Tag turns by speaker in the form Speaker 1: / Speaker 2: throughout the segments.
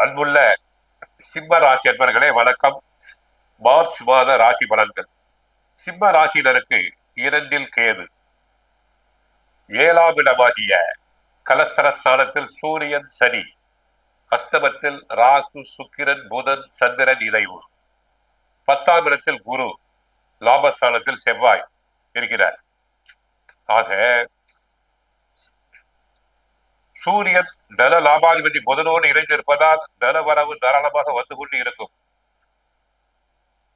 Speaker 1: அன்புள்ள சிம்ம ராசி அன்பர்களே வணக்கம். மார்ச் மாத ராசி பலன்கள். சிம்ம ராசியினருக்கு இரண்டில் கேது. ஏழாம் இடமாகிய கலஸ்தரஸ்தானத்தில் சூரியன் சனி. அஸ்தமத்தில் ராகு சுக்கிரன் புதன் சந்திரன் இணைவு. பத்தாம் இடத்தில் குரு லாபஸ்தானத்தில் செவ்வாய் இருக்கிறார். ஆக சூரியன் தல லாபாதிபதி புதனோடு இணைந்திருப்பதால் தனவரவு தாராளமாக வந்து கொண்டு இருக்கும்.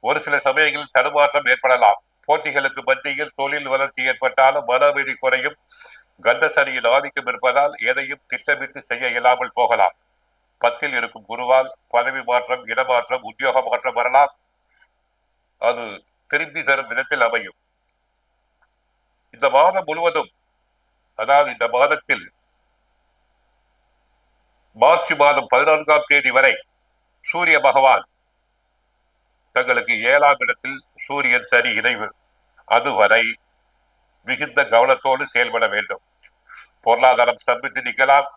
Speaker 1: ஒரு சில சமயங்களில் தடுமாற்றம் ஏற்படலாம். போட்டிகளுக்கு மத்தியில் தொழில் வளர்ச்சி ஏற்பட்டாலும் மன அமைதி குறையும். கந்தசனியில் ஆதிக்கம் இருப்பதால் எதையும் திட்டமிட்டு செய்ய இயலாமல் போகலாம். பத்தில் இருக்கும் குருவால் பதவி மாற்றம் இடமாற்றம் உத்தியோக மாற்றம் வரலாம். அது திரும்பி தரும் விதத்தில் அமையும். இந்த மாதம் முழுவதும் அதாவது இந்த மாதத்தில் மார்ச் மாதம் பதினான்காம் தேதி வரை சூரிய பகவான் தங்களுக்கு ஏழாம் இடத்தில் சூரியன் சரி இணைவு. அதுவரை மிகுந்த கவனத்தோடு செயல்பட வேண்டும். பொருளாதாரம் ஸ்தம்பித்து நிற்கலாம்.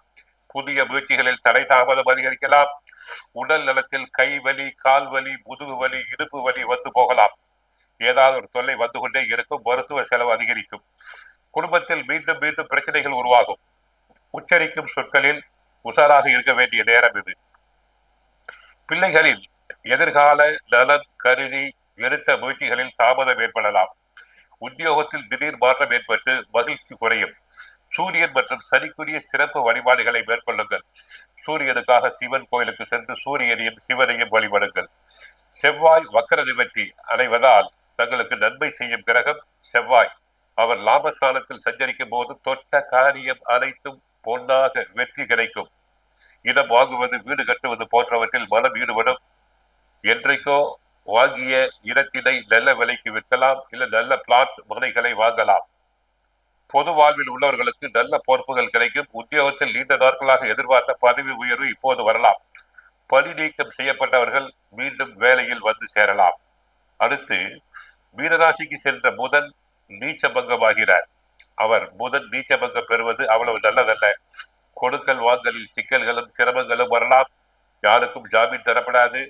Speaker 1: புதிய முயற்சிகளில் தடை தாமதம் அதிகரிக்கலாம். உடல் நலத்தில் கை வலி கால் வலி முதுகு வலி இடுப்பு வலி வந்து போகலாம். ஏதாவது ஒரு தொல்லை வந்து கொண்டே இருக்கும். மருத்துவ செலவு அதிகரிக்கும். குடும்பத்தில் மீண்டும் மீண்டும் பிரச்சனைகள் உருவாகும். உச்சரிக்கும் சொற்களில் உஷாராக இருக்க வேண்டிய நேரம் இது. பிள்ளைகளில் எதிர்கால நலன் கருதி எடுத்த முயற்சிகளில் தாமதம் ஏற்படலாம். உத்தியோகத்தில் திடீர் மாற்றம் ஏற்பட்டு மகிழ்ச்சி குறையும். சூரியன் மற்றும் சனிக்குரிய சிறப்பு வழிபாடுகளை மேற்கொள்ளுங்கள். சூரியனுக்காக சிவன் கோயிலுக்கு சென்று சூரியனையும் சிவனையும் வழிபடுங்கள். செவ்வாய் வக்கர நிவர்த்தி அடைவதால் தங்களுக்கு நன்மை செய்யும் கிரகம் செவ்வாய். அவர் லாபஸ்தானத்தில் சஞ்சரிக்கும் போது தொட்ட காரியம் அனைத்தும் பொன்னாக வெற்றி கிடைக்கும். இடம் வாங்குவது வீடு கட்டுவது போன்றவற்றில் மனம் ஈடுபடும். என்றைக்கோ வாங்கிய இடத்தினை நல்ல விலைக்கு விற்கலாம் இல்ல நல்ல பிளாட் மனைகளை வாங்கலாம். பொது வாழ்வில் உள்ளவர்களுக்கு நல்ல பொறுப்புகள் கிடைக்கும். உத்தியோகத்தில் நீண்ட நாட்களாக எதிர்பார்த்த பதவி உயர்வு இப்போது வரலாம். பணி நீக்கம் செய்யப்பட்டவர்கள் மீண்டும் வேலையில் வந்து சேரலாம். அடுத்து மீனராசிக்கு சென்ற புதன் நீச்சபங்கமாகிறார். அவர் புதன் நீச்சபங்கம் பெறுவது அவ்வளவு நல்லதல்ல. கொடுக்கல் வாங்கலில் சிக்கல்களும் சிரமங்களும் வரலாம். யாருக்கும் ஜாமீன் தரப்படாது.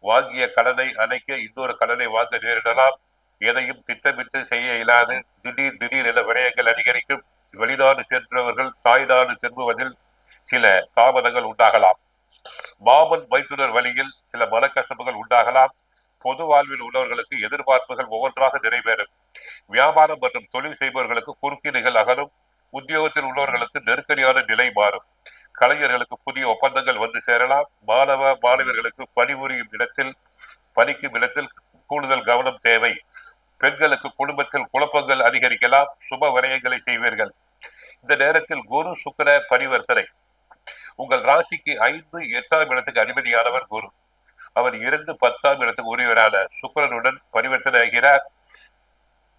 Speaker 1: வாங்கிய கடனை அணைக்க இன்னொரு கடனை வாங்க நேரிடலாம். எதையும் திட்டமிட்டு செய்ய இயலாது. திடீர் திடீர் என விரயங்கள் அதிகரிக்கும். வெளிநாடு சென்றவர்கள் தாய்நாடு திரும்புவதில் சில தாமதங்கள் உண்டாகலாம். மாமன் மைத்துனர் வழியில் சில மனக்கசப்புகள் உண்டாகலாம். பொது வாழ்வில் உள்ளவர்களுக்கு எதிர்பார்ப்புகள் ஒவ்வொன்றாக நிறைவேறும். வியாபாரம் மற்றும் தொழில் செய்பவர்களுக்கு குறுக்கீடுகள் அகலும் உத்தியோகத்தில் உள்ளவர்களுக்கு நெருக்கடியான நிலை மாறும். கலைஞர்களுக்கு புதிய ஒப்பந்தங்கள் வந்து சேரலாம். மாணவ மாணவர்களுக்கு பணிபுரியும் இடத்தில் பணிக்கும் இடத்தில் கூடுதல் கவனம் தேவை. பெண்களுக்கு குடும்பத்தில் குழப்பங்கள் அதிகரிக்கலாம். சுப விரயங்களை செய்வீர்கள். இந்த நேரத்தில் குரு சுக்கர பரிவர்த்தனை. உங்கள் ராசிக்கு ஐந்து எட்டாம் இடத்துக்கு அதிபதியானவர் குரு. அவர் இரண்டு பத்தாம் இடத்துக்கு உரியவரான சுக்கரனுடன் பரிவர்த்தனை ஆகிறார்.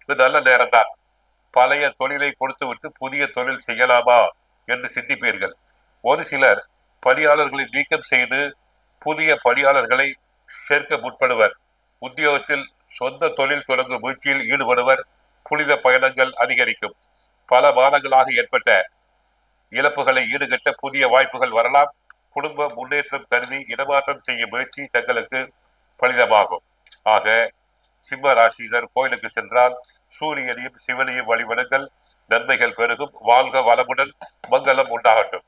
Speaker 1: இது நல்ல நேரம் தான் பழைய தொழிலை கொடுத்து விட்டு புதிய தொழில் செய்யலாமா என்று சிந்திப்பீர்கள். ஒரு சிலர் பணியாளர்களை நீக்கம் செய்து புதிய பணியாளர்களை சேர்க்க முற்படுவர். உத்தியோகத்தில் சொந்த தொழில் தொடங்கும் முயற்சியில் ஈடுபடுவர். புனித பயணங்கள் அதிகரிக்கும். பல மாதங்களாக ஏற்பட்ட இழப்புகளை ஈடுகட்ட புதிய வாய்ப்புகள் வரலாம். குடும்ப முன்னேற்றம் கருதி இடமாற்றம் செய்யும் முயற்சி தங்களுக்கு பலிதமாகும். ஆக சிம்ம ராசியினர் கோயிலுக்கு சென்றால் சூரியனையும் சிவனையும் வழிபடுங்கள். நன்மைகள் பெருகும். வாழ்க வளமுடன். மங்களம் உண்டாகட்டும்.